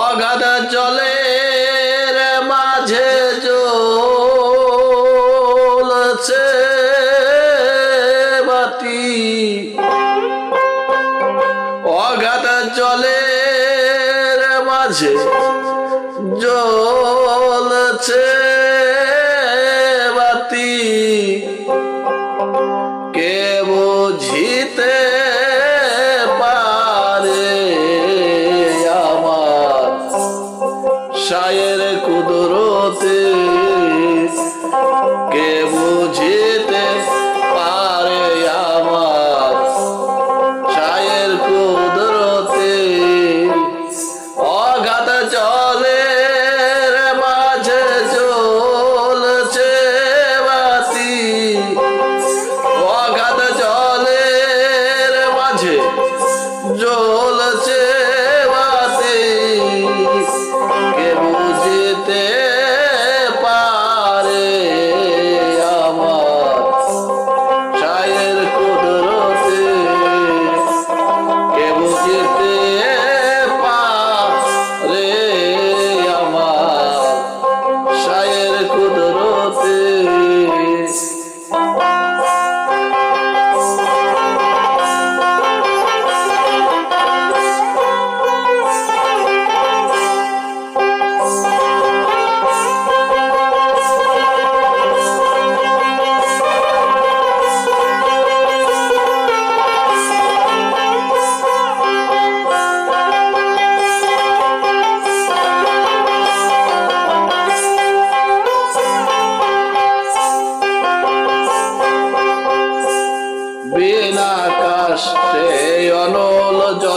অগাধ জলের মাঝে জ্বলছে বাতি অগাধ জলের মাঝে জ্বলছে শায়ের কুদরতে কে বুঝিতে পারে আমার? শায়ের কুদরতে অগাধ জলের মাঝে জ্বলছে বাতি। অগাধ জলের মাঝে জ্বলছে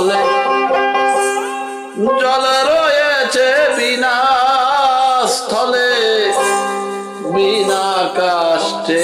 জলে জল রয়েছে বিনা স্থলে বিনা কাষ্টে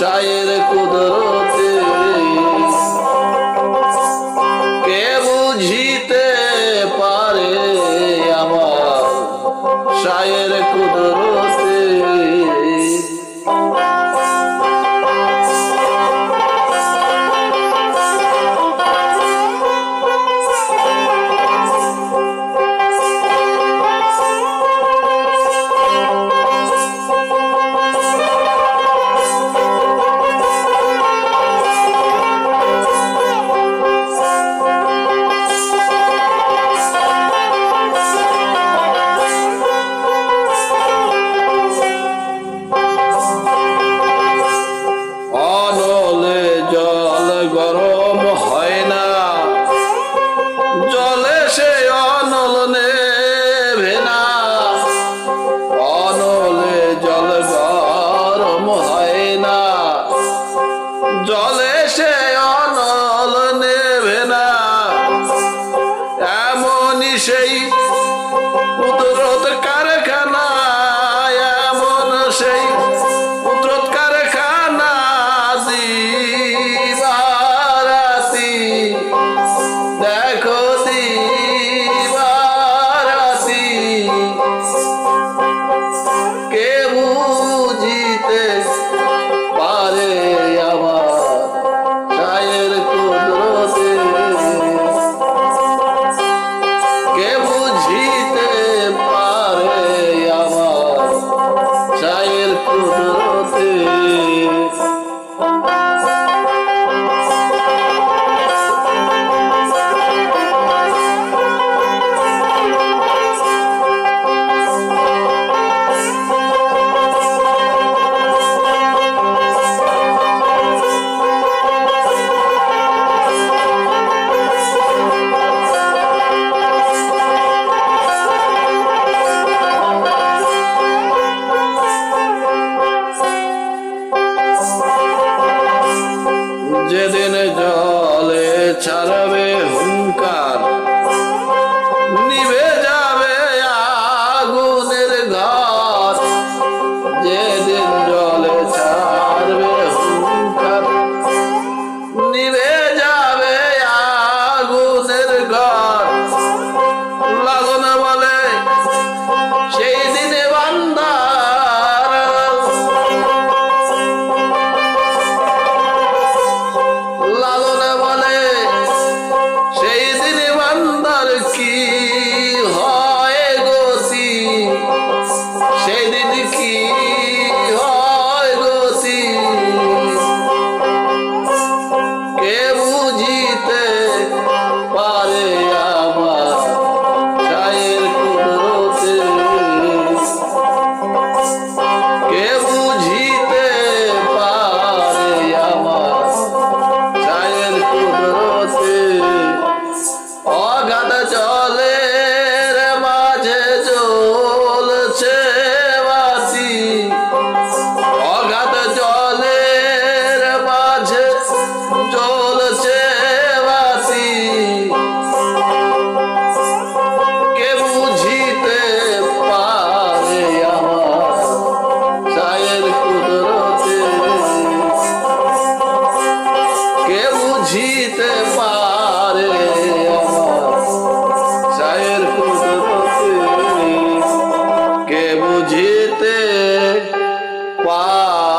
শায়ের কুদরতে। কে বুঝিতে পারে আমার শায়ের কুদরতে? Oh, oh, oh, বুঝিতে পা